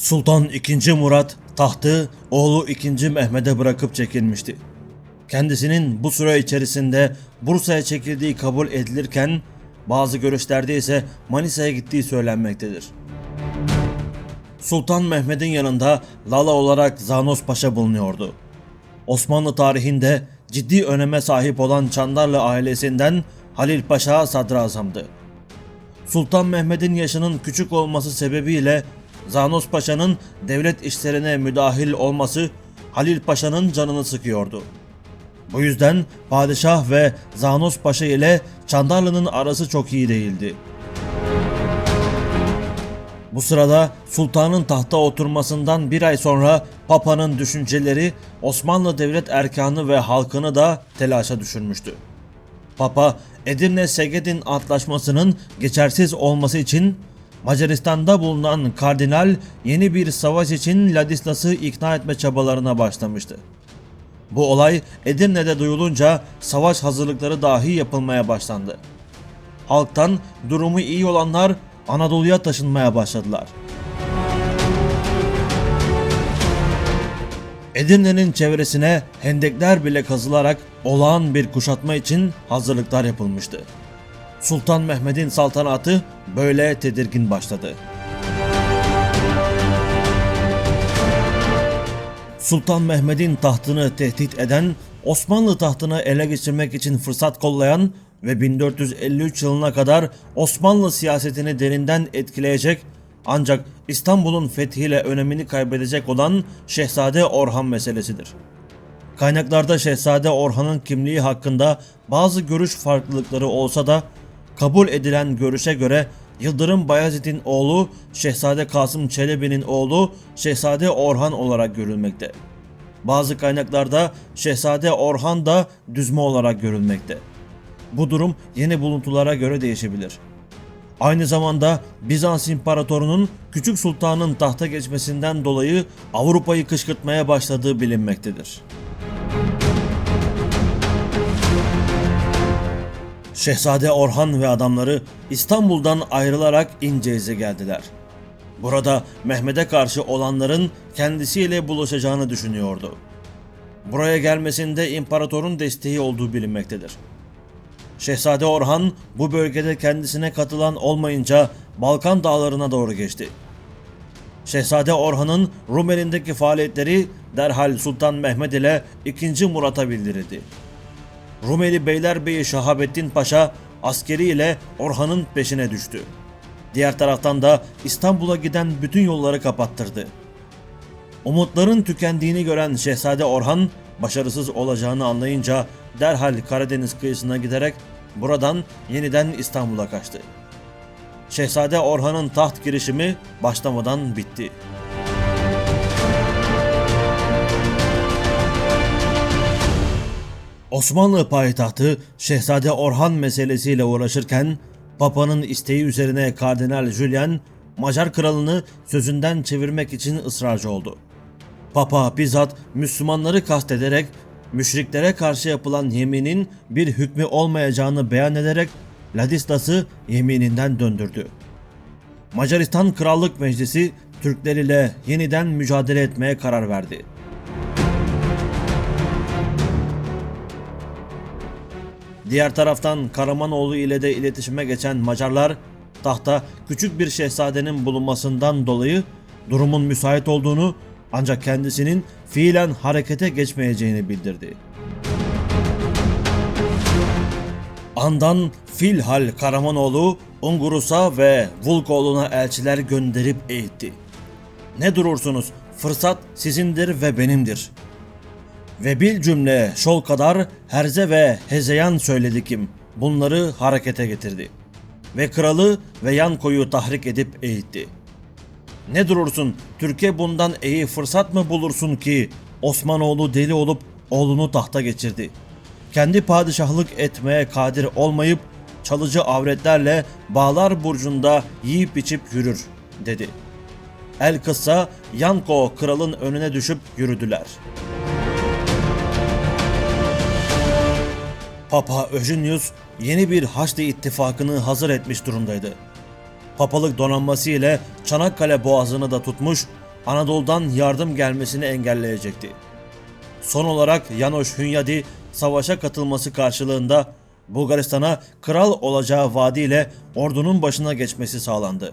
Sultan II. Murat tahtı oğlu II. Mehmet'e bırakıp çekilmişti. Kendisinin bu süre içerisinde Bursa'ya çekildiği kabul edilirken bazı görüşlerde ise Manisa'ya gittiği söylenmektedir. Sultan Mehmet'in yanında Lala olarak Zanos Paşa bulunuyordu. Osmanlı tarihinde ciddi öneme sahip olan Çandarlı ailesinden Halil Paşa sadrazamdı. Sultan Mehmet'in yaşının küçük olması sebebiyle Zanos Paşa'nın devlet işlerine müdahil olması Halil Paşa'nın canını sıkıyordu. Bu yüzden padişah ve Zanos Paşa ile Çandarlı'nın arası çok iyi değildi. Bu sırada sultanın tahta oturmasından bir ay sonra Papa'nın düşünceleri Osmanlı devlet erkanı ve halkını da telaşa düşürmüştü. Papa Edirne Segedin Antlaşması'nın geçersiz olması için Macaristan'da bulunan kardinal yeni bir savaş için Ladislas'ı ikna etme çabalarına başlamıştı. Bu olay Edirne'de duyulunca savaş hazırlıkları dahi yapılmaya başlandı. Halktan durumu iyi olanlar Anadolu'ya taşınmaya başladılar. Edirne'nin çevresine hendekler bile kazılarak olağan bir kuşatma için hazırlıklar yapılmıştı. Sultan Mehmet'in saltanatı böyle tedirgin başladı. Sultan Mehmet'in tahtını tehdit eden, Osmanlı tahtını ele geçirmek için fırsat kollayan ve 1453 yılına kadar Osmanlı siyasetini derinden etkileyecek ancak İstanbul'un fethiyle önemini kaybedecek olan Şehzade Orhan meselesidir. Kaynaklarda Şehzade Orhan'ın kimliği hakkında bazı görüş farklılıkları olsa da kabul edilen görüşe göre Yıldırım Bayezid'in oğlu Şehzade Kasım Çelebi'nin oğlu Şehzade Orhan olarak görülmekte. Bazı kaynaklarda Şehzade Orhan da düzme olarak görülmekte. Bu durum yeni buluntulara göre değişebilir. Aynı zamanda Bizans İmparatorunun Küçük Sultan'ın tahta geçmesinden dolayı Avrupa'yı kışkırtmaya başladığı bilinmektedir. Şehzade Orhan ve adamları İstanbul'dan ayrılarak İnceyiz'e geldiler. Burada Mehmet'e karşı olanların kendisiyle buluşacağını düşünüyordu. Buraya gelmesinde imparatorun desteği olduğu bilinmektedir. Şehzade Orhan bu bölgede kendisine katılan olmayınca Balkan dağlarına doğru geçti. Şehzade Orhan'ın Rumeli'ndeki faaliyetleri derhal Sultan Mehmet ile 2. Murat'a bildirildi. Rumeli Beylerbeyi Şahabettin Paşa askeriyle Orhan'ın peşine düştü. Diğer taraftan da İstanbul'a giden bütün yolları kapattırdı. Umutların tükendiğini gören Şehzade Orhan başarısız olacağını anlayınca derhal Karadeniz kıyısına giderek buradan yeniden İstanbul'a kaçtı. Şehzade Orhan'ın taht girişimi başlamadan bitti. Osmanlı payitahtı Şehzade Orhan meselesiyle uğraşırken Papa'nın isteği üzerine Kardinal Julian Macar kralını sözünden çevirmek için ısrarcı oldu. Papa bizzat Müslümanları kastederek müşriklere karşı yapılan yeminin bir hükmü olmayacağını beyan ederek Ladislas'ı yemininden döndürdü. Macaristan Krallık Meclisi Türkler ile yeniden mücadele etmeye karar verdi. Diğer taraftan Karamanoğlu ile de iletişime geçen Macarlar tahta küçük bir şehzadenin bulunmasından dolayı durumun müsait olduğunu ancak kendisinin fiilen harekete geçmeyeceğini bildirdi. Andan filhal Karamanoğlu Ungurus'a ve Vulkoğlu'na elçiler gönderip eğitti. Ne durursunuz fırsat sizindir ve benimdir. Ve bil cümle şol kadar Herze ve Hezeyan söyledi kim bunları harekete getirdi. Ve kralı ve Yanko'yu tahrik edip eğitti. Ne durursun Türkiye bundan iyi fırsat mı bulursun ki Osmanoğlu deli olup oğlunu tahta geçirdi. Kendi padişahlık etmeye kadir olmayıp çalıcı avretlerle Bağlar Burcu'nda yiyip içip yürür dedi. El kısa Yanko kralın önüne düşüp yürüdüler. Papa Eugenius yeni bir Haçlı ittifakını hazır etmiş durumdaydı. Papalık donanması ile Çanakkale boğazını da tutmuş, Anadolu'dan yardım gelmesini engelleyecekti. Son olarak Yanoş Hünyadi savaşa katılması karşılığında Bulgaristan'a kral olacağı vaadiyle ordunun başına geçmesi sağlandı.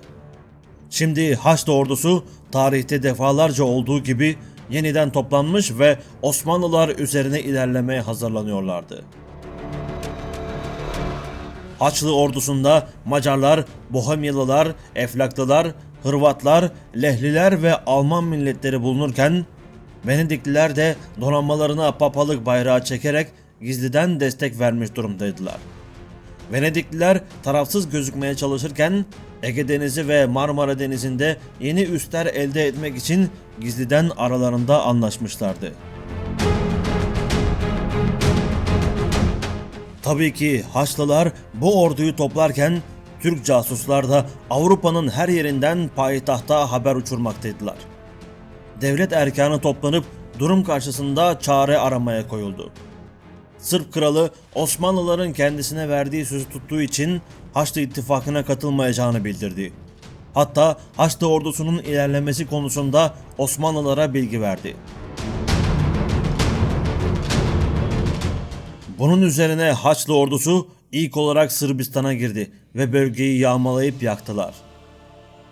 Şimdi Haçlı ordusu tarihte defalarca olduğu gibi yeniden toplanmış ve Osmanlılar üzerine ilerlemeye hazırlanıyorlardı. Haçlı ordusunda Macarlar, Bohemyalılar, Eflaklılar, Hırvatlar, Lehliler ve Alman milletleri bulunurken Venedikliler de donanmalarına papalık bayrağı çekerek gizliden destek vermiş durumdaydılar. Venedikliler tarafsız gözükmeye çalışırken Ege Denizi ve Marmara Denizi'nde yeni üsler elde etmek için gizliden aralarında anlaşmışlardı. Tabii ki Haçlılar bu orduyu toplarken Türk casuslar da Avrupa'nın her yerinden payitahta haber uçurmaktaydılar. Devlet erkanı toplanıp durum karşısında çare aramaya koyuldu. Sırp kralı Osmanlıların kendisine verdiği sözü tuttuğu için Haçlı ittifakına katılmayacağını bildirdi. Hatta Haçlı ordusunun ilerlemesi konusunda Osmanlılara bilgi verdi. Bunun üzerine Haçlı ordusu ilk olarak Sırbistan'a girdi ve bölgeyi yağmalayıp yaktılar.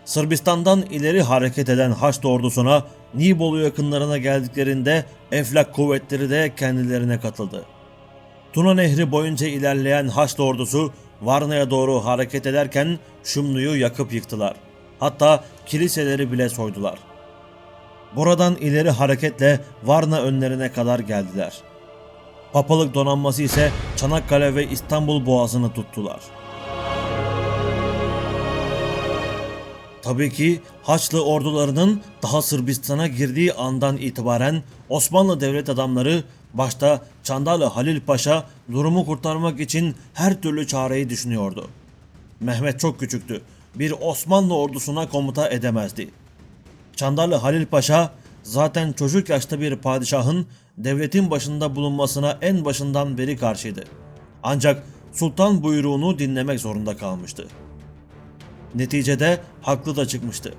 Sırbistan'dan ileri hareket eden Haçlı ordusuna Nibolu yakınlarına geldiklerinde Eflak kuvvetleri de kendilerine katıldı. Tuna Nehri boyunca ilerleyen Haçlı ordusu Varna'ya doğru hareket ederken Şumlu'yu yakıp yıktılar. Hatta kiliseleri bile soydular. Buradan ileri hareketle Varna önlerine kadar geldiler. Papalık donanması ise Çanakkale ve İstanbul boğazını tuttular. Tabii ki Haçlı ordularının daha Sırbistan'a girdiği andan itibaren Osmanlı devlet adamları başta Çandarlı Halil Paşa durumu kurtarmak için her türlü çareyi düşünüyordu. Mehmet çok küçüktü. Bir Osmanlı ordusuna komuta edemezdi. Çandarlı Halil Paşa zaten çocuk yaşta bir padişahın devletin başında bulunmasına en başından beri karşıydı. Ancak sultan buyruğunu dinlemek zorunda kalmıştı. Neticede haklı da çıkmıştı.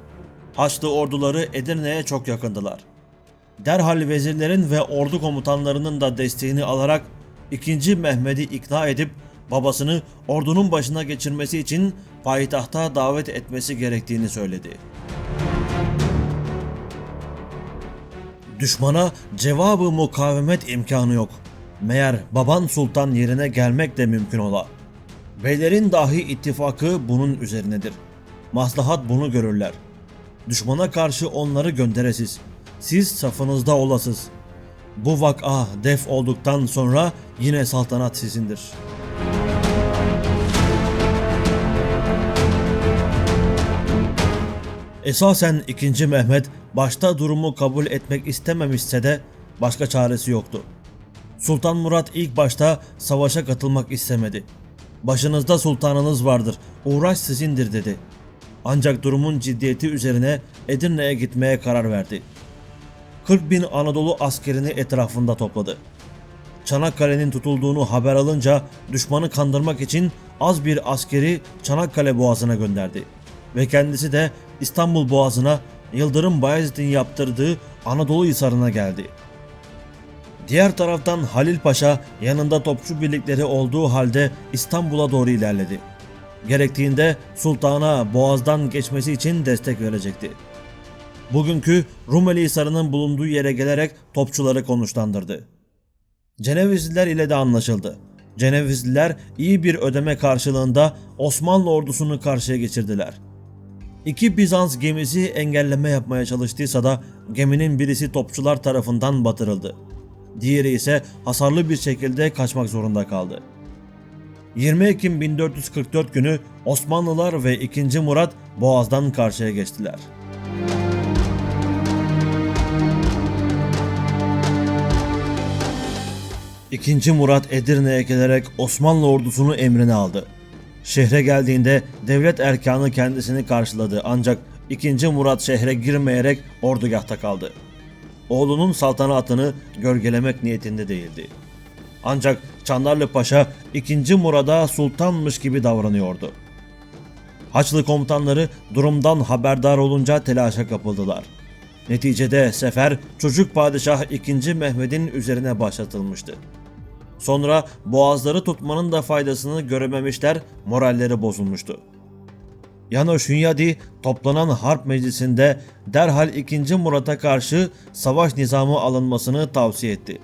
Haçlı orduları Edirne'ye çok yakındılar. Derhal vezirlerin ve ordu komutanlarının da desteğini alarak 2. Mehmet'i ikna edip babasını ordunun başına geçirmesi için payitahta davet etmesi gerektiğini söyledi. Düşmana cevabı mukavemet imkanı yok. Meğer baban sultan yerine gelmek de mümkün ola. Beylerin dahi ittifakı bunun üzerinedir. Maslahat bunu görürler. Düşmana karşı onları gönderesiz. Siz safınızda olasız. Bu vaka def olduktan sonra yine saltanat sizindir. Esasen 2. Mehmet başta durumu kabul etmek istememişse de başka çaresi yoktu. Sultan Murat ilk başta savaşa katılmak istemedi. Başınızda sultanınız vardır, uğraş sizindir dedi. Ancak durumun ciddiyeti üzerine Edirne'ye gitmeye karar verdi. 40 bin Anadolu askerini etrafında topladı. Çanakkale'nin tutulduğunu haber alınca düşmanı kandırmak için az bir askeri Çanakkale boğazına gönderdi. Ve kendisi de İstanbul boğazına Yıldırım Bayezid'in yaptırdığı Anadolu Hisarı'na geldi. Diğer taraftan Halil Paşa yanında topçu birlikleri olduğu halde İstanbul'a doğru ilerledi. Gerektiğinde sultana boğazdan geçmesi için destek verecekti. Bugünkü Rumeli Hisarı'nın bulunduğu yere gelerek topçuları konuşlandırdı. Cenevizliler ile de anlaşıldı. Cenevizliler iyi bir ödeme karşılığında Osmanlı ordusunu karşıya geçirdiler. İki Bizans gemisi engelleme yapmaya çalıştıysa da geminin birisi topçular tarafından batırıldı. Diğeri ise hasarlı bir şekilde kaçmak zorunda kaldı. 20 Ekim 1444 günü Osmanlılar ve 2. Murat Boğaz'dan karşıya geçtiler. İkinci Murat Edirne'ye gelerek Osmanlı ordusunu emrine aldı. Şehre geldiğinde devlet erkanı kendisini karşıladı ancak 2. Murat şehre girmeyerek ordugahta kaldı. Oğlunun saltanatını gölgelemek niyetinde değildi. Ancak Çandarlı Paşa 2. Murad'a sultanmış gibi davranıyordu. Haçlı komutanları durumdan haberdar olunca telaşa kapıldılar. Neticede sefer çocuk padişah 2. Mehmet'in üzerine başlatılmıştı. Sonra boğazları tutmanın da faydasını görememişler, moralleri bozulmuştu. Yanoş Hünyadi toplanan harp meclisinde derhal 2. Murat'a karşı savaş nizamı alınmasını tavsiye etti.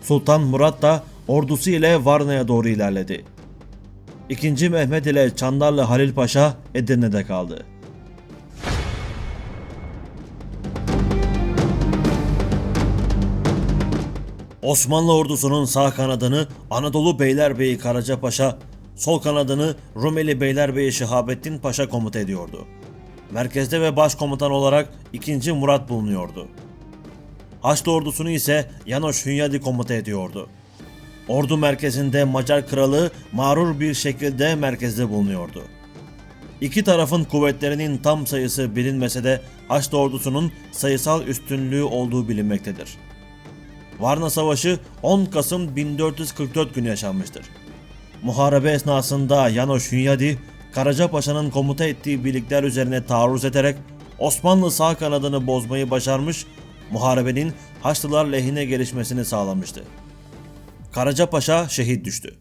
Sultan Murat da ordusu ile Varna'ya doğru ilerledi. 2. Mehmet ile Çandarlı Halil Paşa Edirne'de kaldı. Osmanlı ordusunun sağ kanadını Anadolu Beylerbeyi Karaca Paşa, sol kanadını Rumeli Beylerbeyi Şehabettin Paşa komuta ediyordu. Merkezde ve başkomutan olarak 2. Murat bulunuyordu. Haçlı ordusunu ise Yanoş Hünyadi komuta ediyordu. Ordu merkezinde Macar kralı mağrur bir şekilde merkezde bulunuyordu. İki tarafın kuvvetlerinin tam sayısı bilinmese de Haçlı ordusunun sayısal üstünlüğü olduğu bilinmektedir. Varna Savaşı 10 Kasım 1444 günü yaşanmıştır. Muharebe esnasında Yanoş Hünyadi, Karaca Paşa'nın komuta ettiği birlikler üzerine taarruz ederek Osmanlı sağ kanadını bozmayı başarmış, muharebenin Haçlılar lehine gelişmesini sağlamıştı. Karaca Paşa şehit düştü.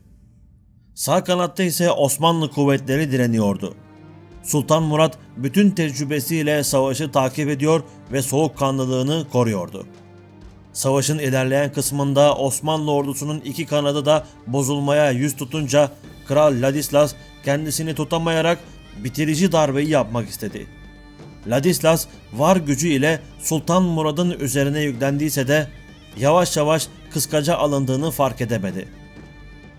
Sağ kanatta ise Osmanlı kuvvetleri direniyordu. Sultan Murat bütün tecrübesiyle savaşı takip ediyor ve soğukkanlılığını koruyordu. Savaşın ilerleyen kısmında Osmanlı ordusunun iki kanadı da bozulmaya yüz tutunca Kral Ladislas kendisini tutamayarak bitirici darbeyi yapmak istedi. Ladislas var gücü ile Sultan Murad'ın üzerine yüklendiyse de yavaş yavaş kıskaca alındığını fark edemedi.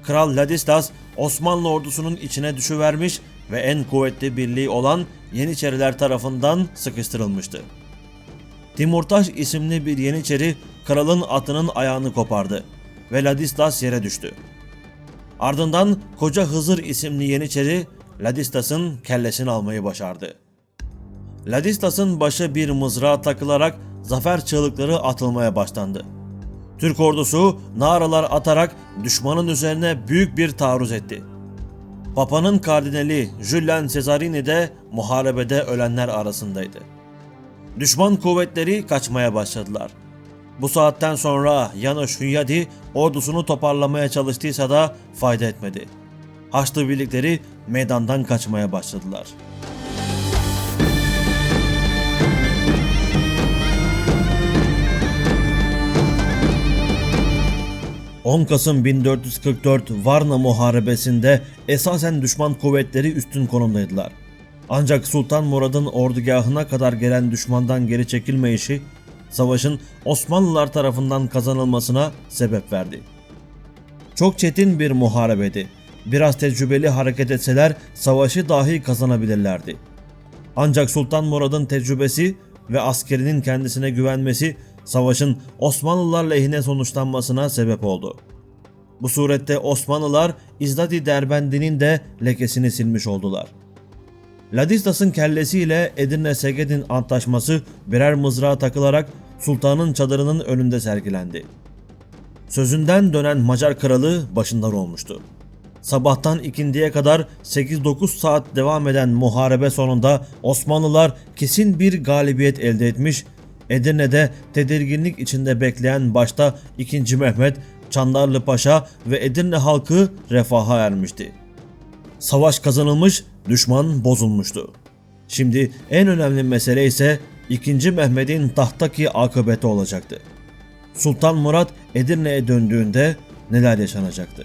Kral Ladislas Osmanlı ordusunun içine düşüvermiş ve en kuvvetli birliği olan Yeniçeriler tarafından sıkıştırılmıştı. Timurtaş isimli bir Yeniçeri kralın atının ayağını kopardı ve Ladislas yere düştü. Ardından Koca Hızır isimli Yeniçeri Ladislas'ın kellesini almayı başardı. Ladislas'ın başı bir mızrağa takılarak zafer çığlıkları atılmaya başlandı. Türk ordusu naralar atarak düşmanın üzerine büyük bir taarruz etti. Papa'nın kardinali Julian Cesarini de muharebede ölenler arasındaydı. Düşman kuvvetleri kaçmaya başladılar. Bu saatten sonra Yanoş Hünyadi ordusunu toparlamaya çalıştıysa da fayda etmedi. Haçlı birlikleri meydandan kaçmaya başladılar. ...10 Kasım 1444 Varna Muharebesi'nde esasen düşman kuvvetleri üstün konumdaydılar. Ancak Sultan Murad'ın ordugahına kadar gelen düşmandan geri çekilmeyişi savaşın Osmanlılar tarafından kazanılmasına sebep verdi. Çok çetin bir muharebedi. Biraz tecrübeli hareket etseler savaşı dahi kazanabilirlerdi. Ancak Sultan Murad'ın tecrübesi ve askerinin kendisine güvenmesi savaşın Osmanlılar lehine sonuçlanmasına sebep oldu. Bu surette Osmanlılar İzdadi Derbendi'nin de lekesini silmiş oldular. Ladislas'ın kellesiyle Edirne Segedin antlaşması birer mızrağa takılarak sultanın çadırının önünde sergilendi. Sözünden dönen Macar kralı başından olmuştu. Sabahtan ikindiye kadar 8-9 saat devam eden muharebe sonunda Osmanlılar kesin bir galibiyet elde etmiş, Edirne'de tedirginlik içinde bekleyen başta 2. Mehmet, Çandarlı Paşa ve Edirne halkı refaha ermişti. Savaş kazanılmış, düşman bozulmuştu. Şimdi en önemli mesele ise 2. Mehmet'in tahttaki akıbeti olacaktı. Sultan Murat Edirne'ye döndüğünde neler yaşanacaktı?